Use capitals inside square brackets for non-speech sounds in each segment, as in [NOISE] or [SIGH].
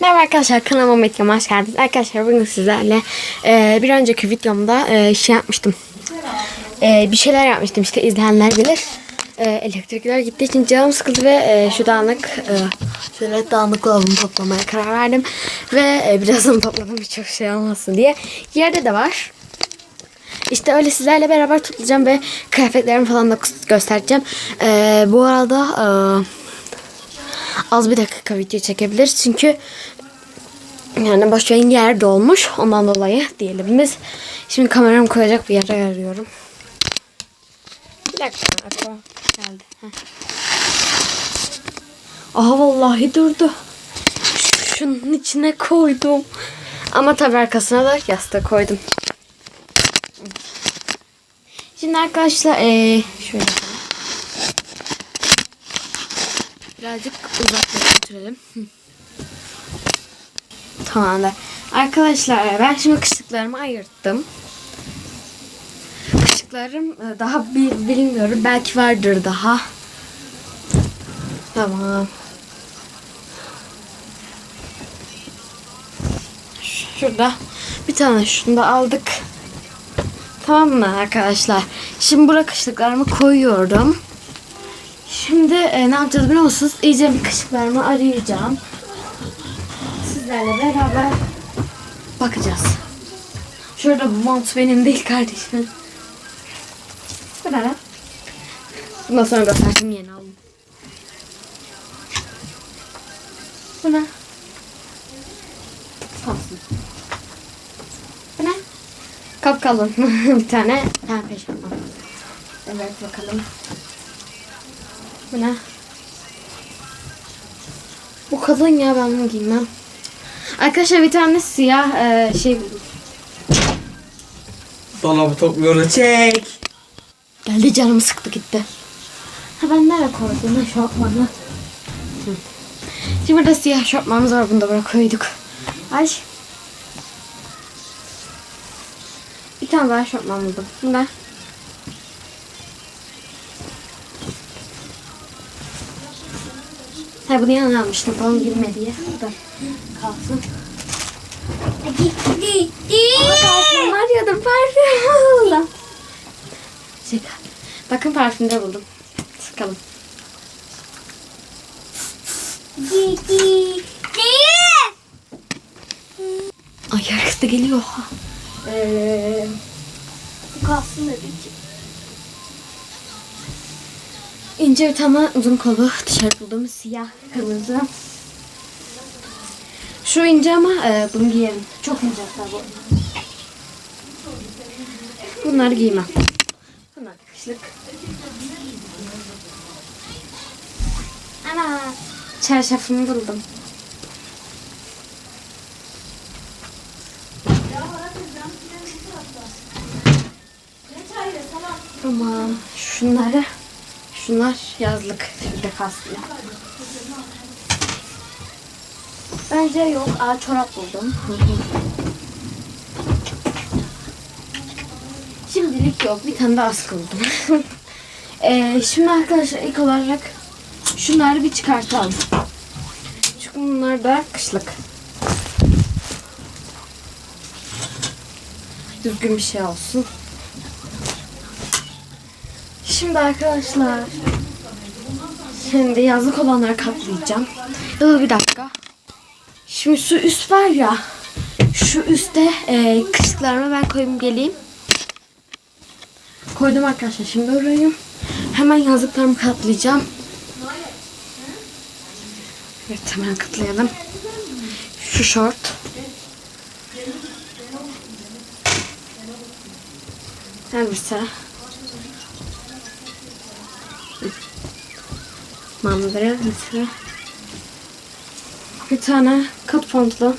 Merhaba arkadaşlar kanalıma Medya'ma hoş geldiniz. Arkadaşlar bugün sizlerle e, bir önceki videomda e, şey yapmıştım. E, bir şeyler yapmıştım işte izleyenler bilir. E, elektrikler gittiği için canım sıkıldı ve e, şu dağınık e, şöyle dağınık olanı toplamaya karar verdim. Ve e, birazını [LAUGHS] topladım çok şey olmasın diye. Yerde de var. İşte öyle sizlerle beraber toplayacağım ve kıyafetlerimi falan da göstereceğim. E, bu arada... E, az bir dakika video çekebiliriz. Çünkü yani boş yayın yer dolmuş. Ondan dolayı diyelim biz. Şimdi kameramı koyacak bir yere arıyorum. Bir dakika. Aklıma geldi. Heh. Aha vallahi durdu. Şunun içine koydum. Ama tabii arkasına da yastık koydum. Şimdi arkadaşlar ee, şöyle Birazcık uzaklaştıralım. [LAUGHS] Tamamdır. Arkadaşlar ben şimdi kışlıklarımı ayırttım. Kışlıklarım e, daha bilmiyorum. Belki vardır daha. Tamam. Şurada bir tane şunu da aldık. Tamam mı arkadaşlar? Şimdi buraya kışlıklarımı koyuyorum. Şimdi e, ne yapacağız biliyor musunuz? İyice bir kışıklarımı arayacağım. Sizlerle beraber bakacağız. Şurada bu mont benim değil kardeşim. Bu ne? Bundan sonra gösterdim yeni aldım. Bu ne? Kalsın. Bu ne? Kapkalın. [LAUGHS] bir tane pembe şapka. Evet bakalım. Bu ne? Bu kalın ya ben bunu giymem. Arkadaşlar bir tane siyah e, şey buldum. Dolabı topluyoruz çek. Geldi canımı sıktı gitti. Ha ben nereye koydum ha şortmanı? Şimdi burada siyah şortmanımız var bunu da buraya koyduk. Ay. Bir tane daha şortman buldum. Bu Ha bunu yanına almıştım falan girme diye. Da kalsın. Ama parfüm arıyordum parfüm buldum. Şey, bakın parfümde buldum. Sıkalım. Ay arkası da geliyor. Ee, bu kalsın dedik. İnce bir tane uzun kolu tişört buldum. Siyah, kırmızı. Şu ince ama e, bunu giyerim. Çok ince hatta bu. Bunları giymem. Bunlar kışlık. Ana çarşafımı buldum. Tamam. Şunları Şunlar yazlık. Şurada kalsın. Bence yok. Aa çorap buldum. Şimdilik yok. Bir tane daha askı buldum. [LAUGHS] ee, şimdi arkadaşlar ilk olarak şunları bir çıkartalım. Çünkü bunlar da kışlık. Düzgün bir şey olsun. Şimdi arkadaşlar şimdi yazlık olanları katlayacağım. Dur bir dakika. Şimdi şu üst var ya şu üstte e, kışlıklarımı ben koyayım geleyim. Koydum arkadaşlar şimdi orayı. Hemen yazlıklarımı katlayacağım. Evet hemen katlayalım. Şu şort. Elbise. Manzara mesela bir tane kot pantolon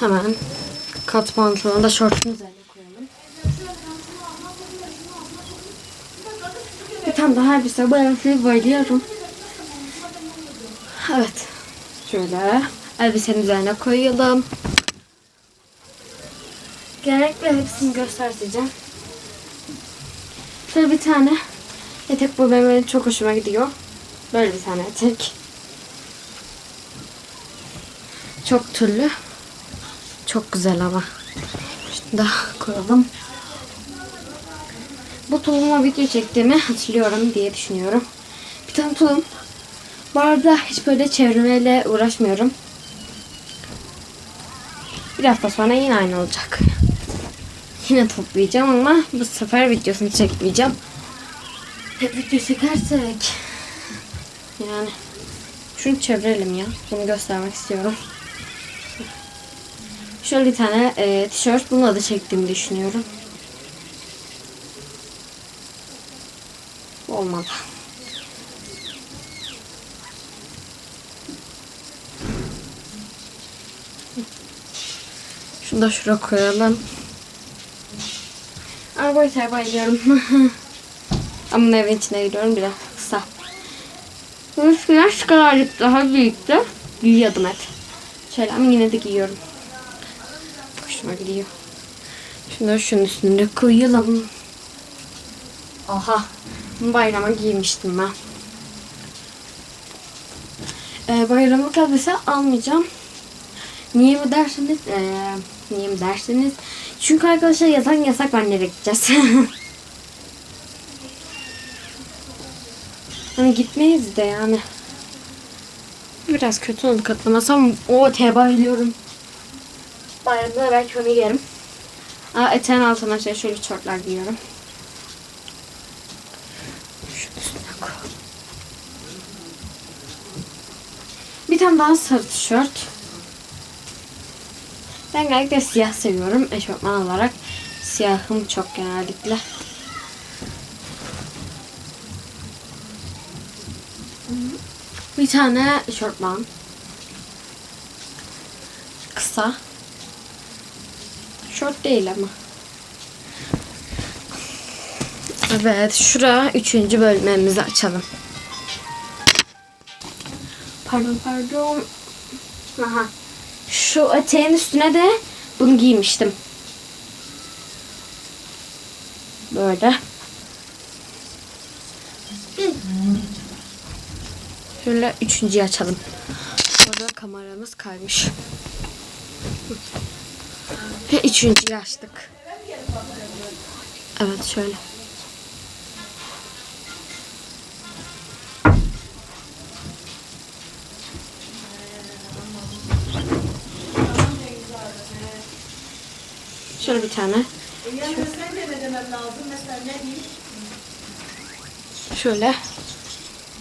hemen kot pantolonu da şortun üzerine koyalım. Bir tane daha elbise bu elbiseyi bayılıyorum evet. Şöyle elbisenin üzerine koyalım. Genellikle hepsini göstereceğim. Şöyle bir tane Etek bu benim çok hoşuma gidiyor. Böyle bir tane etek. Çok türlü. Çok güzel ama. Şunu da koyalım. Bu tulumla video çektiğimi hatırlıyorum diye düşünüyorum. Bir tane tulum. Bu arada hiç böyle çevirmeyle uğraşmıyorum. Bir hafta sonra yine aynı olacak. Yine toplayacağım ama bu sefer videosunu çekmeyeceğim. Hep video çekersek yani şunu çevirelim ya. Bunu göstermek istiyorum. Şöyle bir tane e, tişört. Bununla da çektiğimi düşünüyorum. Olmadı. Şunu da şuraya koyalım. Arabayı terbiye ediyorum. [LAUGHS] Ama evin içine gidiyorum biraz kısa. Eskiden şu kadarcık daha büyüktü. Giyiyordum hep. Şöyle ama yine de giyiyorum. Hoşuma gidiyor. Şunları şunun üstüne koyalım. Aha. Bayrama giymiştim ben. Ee, bayramlık elbise almayacağım. Niye mi dersiniz? Ee, niye mi dersiniz? Çünkü arkadaşlar yazan yasak ben nereye gideceğiz? [LAUGHS] gitmeyiz de yani. Biraz kötü oldu katlamasam. O tebaylıyorum. Bayramda belki onu giyerim. Aa, eteğin altına şey şöyle şortlar giyiyorum. Bir tane daha sarı tişört. Ben genellikle siyah seviyorum eşofman olarak. Siyahım çok genellikle. Bir tane eşofman. Kısa. Şort değil ama. Evet, şura üçüncü bölmemizi açalım. Pardon, pardon. Aha. Şu eteğin üstüne de bunu giymiştim. Böyle. Şöyle üçüncüyü açalım. Orada kameramız kaymış. Ve üçüncüyü açtık. Evet şöyle. Şöyle bir tane. Şöyle.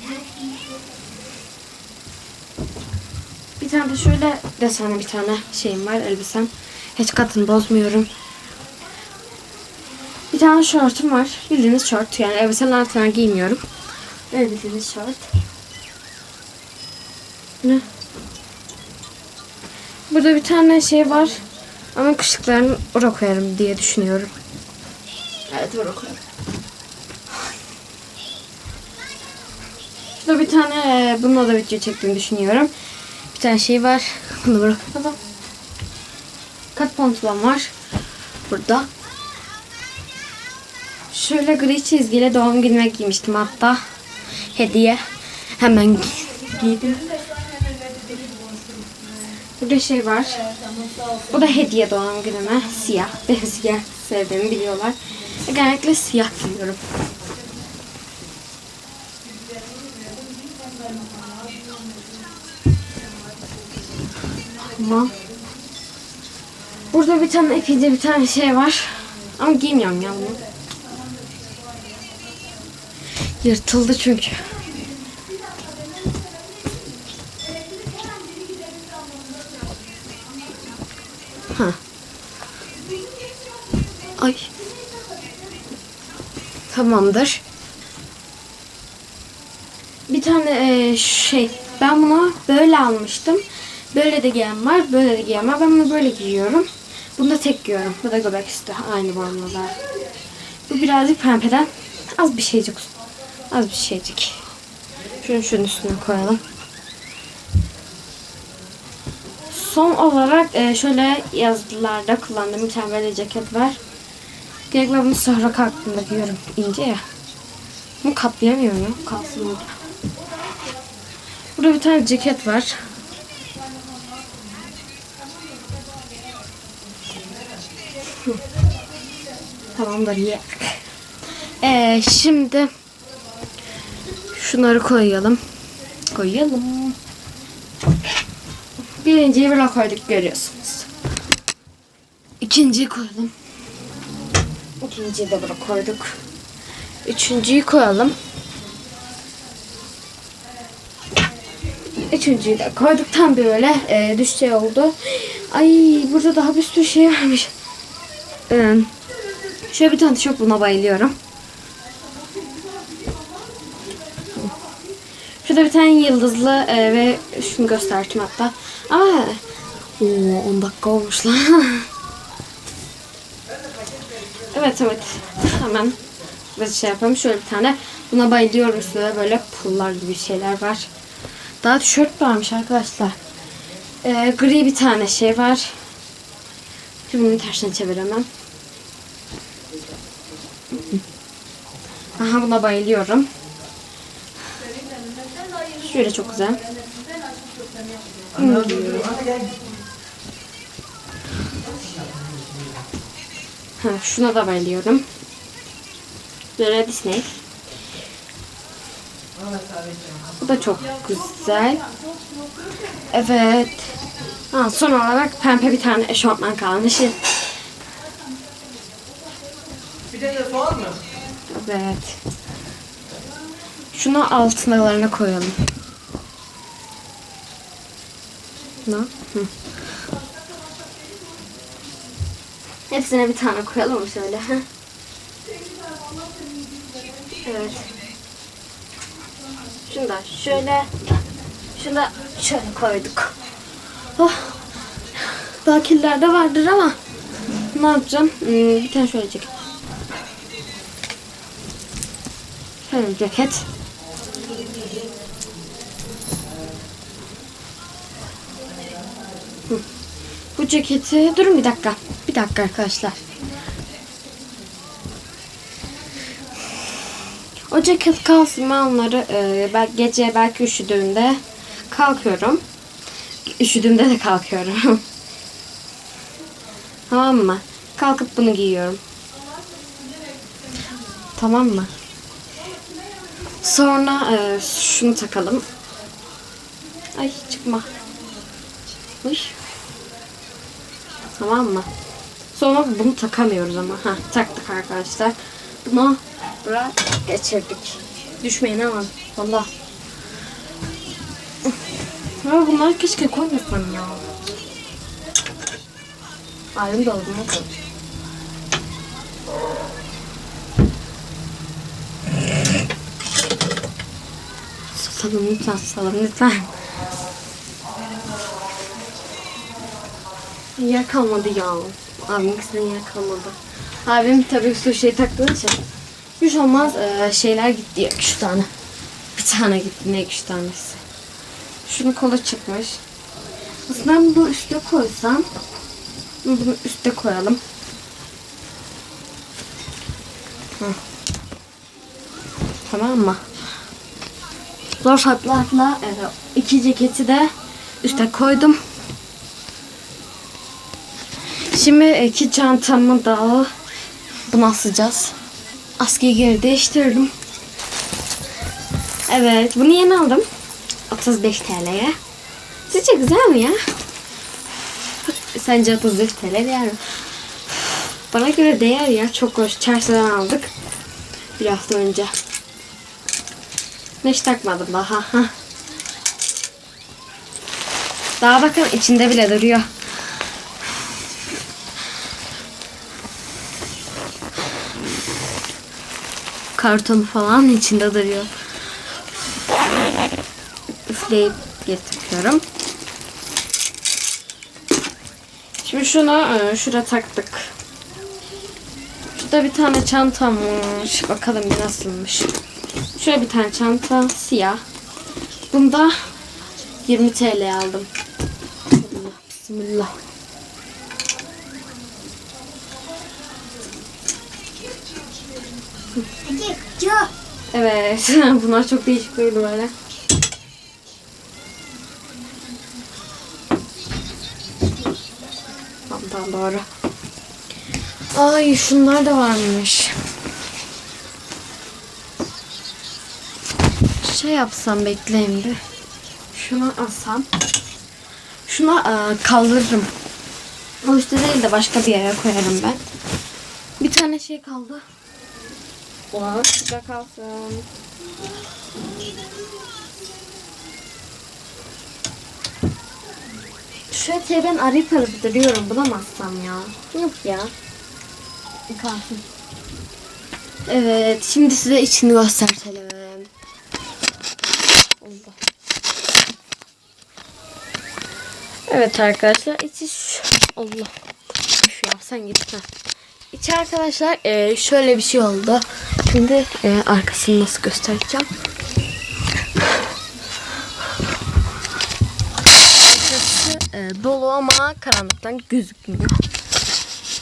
Bir tane de şöyle desenli bir tane şeyim var elbisem. Hiç katını bozmuyorum. Bir tane şortum var. Bildiğiniz şort. Yani elbisenin altına giymiyorum. Öyle bildiğiniz şort. Ne? Burada bir tane şey var. Ama kışlıklarını oraya koyarım diye düşünüyorum. Evet oraya koyarım. Şurada bir tane e, bununla da video çektiğimi düşünüyorum. Tane şey var. Bunu bırakalım. Kat pantolon var. Burada. Şöyle gri çizgiyle doğum günüme giymiştim hatta. Hediye. Hemen gi- giydim. Burada şey var. Bu da hediye doğum günüme. Siyah. Benim siyah sevdiğimi biliyorlar. Genellikle siyah giyiyorum. Tamam. Burada bir tane ikinci bir tane şey var. Ama giymiyorum ya bunu. Yırtıldı çünkü. Ha. Ay. Tamamdır. Bir tane e, şey ben bunu böyle almıştım. Böyle de giyen var, böyle de giyen var. Ben bunu böyle giyiyorum. Bunu da tek giyiyorum. Bu da göbek üstü. Aynı bornolar. Bu birazcık pembeden. Az bir şeycik. Az bir şeycik. Şunu şunun üstüne koyalım. Son olarak e, şöyle yazılarda kullandığım bir tane böyle ceket var. Genellikle bunu sonra kalktığımda giyiyorum. İnce ya. Bunu katlayamıyorum ya. Kalsın burada. Burada bir tane ceket var. Tamamdır ye. Ee, şimdi şunları koyalım. Koyalım. Birinciyi böyle koyduk görüyorsunuz. İkinciyi koyalım. İkinciyi de böyle koyduk. Üçüncüyü koyalım. Üçüncüyü de koyduk. Tam böyle e, düşey oldu. Ay burada daha bir sürü şey varmış. Ee, şöyle bir tane çok buna bayılıyorum. Şurada bir tane yıldızlı e, ve şunu gösterdim hatta. Ama oo, 10 dakika olmuş lan. [LAUGHS] evet evet. Hemen biz şey yapalım. Şöyle bir tane. Buna bayılıyorum. Üstünde böyle pullar gibi şeyler var. Daha tişört varmış arkadaşlar. E, gri bir tane şey var. Şimdi bunu tersine çeviremem. Aha buna bayılıyorum. Şöyle çok güzel. Ha, şuna da bayılıyorum. Böyle Disney. Bu da çok güzel. Evet. Ha, son olarak pembe bir tane eşofman kalmış. Bir tane de soğan mı? Evet. Şunu altınlarına koyalım. Ne? Hepsine bir tane koyalım mı şöyle? Evet. Şunu da şöyle. Şunu da şöyle koyduk. Oh. Daha kirlerde vardır ama ne yapacağım? Hmm, bir tane şöyle çekeyim. Şöyle ceket. Hı. Bu ceketi durun bir dakika. Bir dakika arkadaşlar. O ceket kalsın ben onları e, gece belki üşüdüğümde kalkıyorum. Üşüdüğümde de kalkıyorum. [LAUGHS] tamam mı? Kalkıp bunu giyiyorum. Tamam mı? Sonra e, şunu takalım. Ay çıkma. Uy. Tamam mı? Sonra bunu takamıyoruz ama. Ha taktık arkadaşlar. Bunu buraya geçirdik. Düşmeyin ama. Valla. Ama bunları keşke koymasam ya. Ayrım dolabıma koydum. Susalım lütfen, susalım lütfen. Yer kalmadı ya. Abim kızın yer kalmadı. Abim tabii su şey taktığı için. Hiç olmaz eee, şeyler gitti ya üç tane. Bir tane gitti ne üç tanesi. Şunu kola çıkmış. Aslında bunu üstüne koysam. Bunu üste koyalım. Hı. Tamam mı? Zor şartlarla iki ceketi de üste koydum. Şimdi iki çantamı da buna asacağız. Askıyı geri değiştirdim. Evet bunu yeni aldım. 35 TL'ye. Sizce güzel mi ya? Sence 35 TL değer mi? Bana göre değer ya. Çok hoş. Çarşıdan aldık. Bir hafta önce. Hiç takmadım daha. Daha bakın içinde bile duruyor. Kartonu falan içinde duruyor. Üfleyip getiriyorum. Şimdi şunu e, şuraya taktık. Şurada bir tane çantamış. Bakalım bir nasılmış. Şöyle bir tane çanta siyah. Bunda 20 TL aldım. Allah, Bismillah. Evet. [LAUGHS] Bunlar çok değişik durdu böyle. çantam doğru. Ay şunlar da varmış. Şey yapsam bekleyin bir. Şunu alsam. Şunu e, kaldırırım. O işte değil de başka bir yere koyarım ben. Bir tane şey kaldı. Bu şurada kalsın. Şu eteği ben arayıp arayıp duruyorum. Bulamazsam ya. Yok ya. Kalsın. Evet. Şimdi size içini gösterelim. Allah. Evet arkadaşlar. içi. Allah. Şu yapsan git. Heh. İçi arkadaşlar e, şöyle bir şey oldu. Şimdi e, arkasını nasıl göstereceğim. Arkası e, dolu ama karanlıktan gözükmüyor.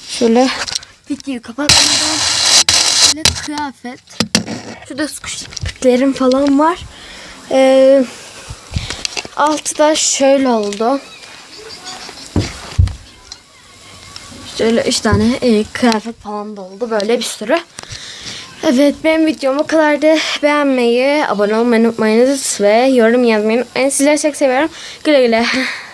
Şöyle videoyu kapatmadan şöyle kıyafet. Şurada sıkışıklıklarım falan var. E, altı da şöyle oldu. Şöyle üç tane e, kıyafet falan da oldu. Böyle bir sürü. Evet benim videom o kadardı. Beğenmeyi, abone olmayı unutmayınız ve yorum yazmayı unutmayın. Sizleri çok seviyorum. Güle güle. [LAUGHS]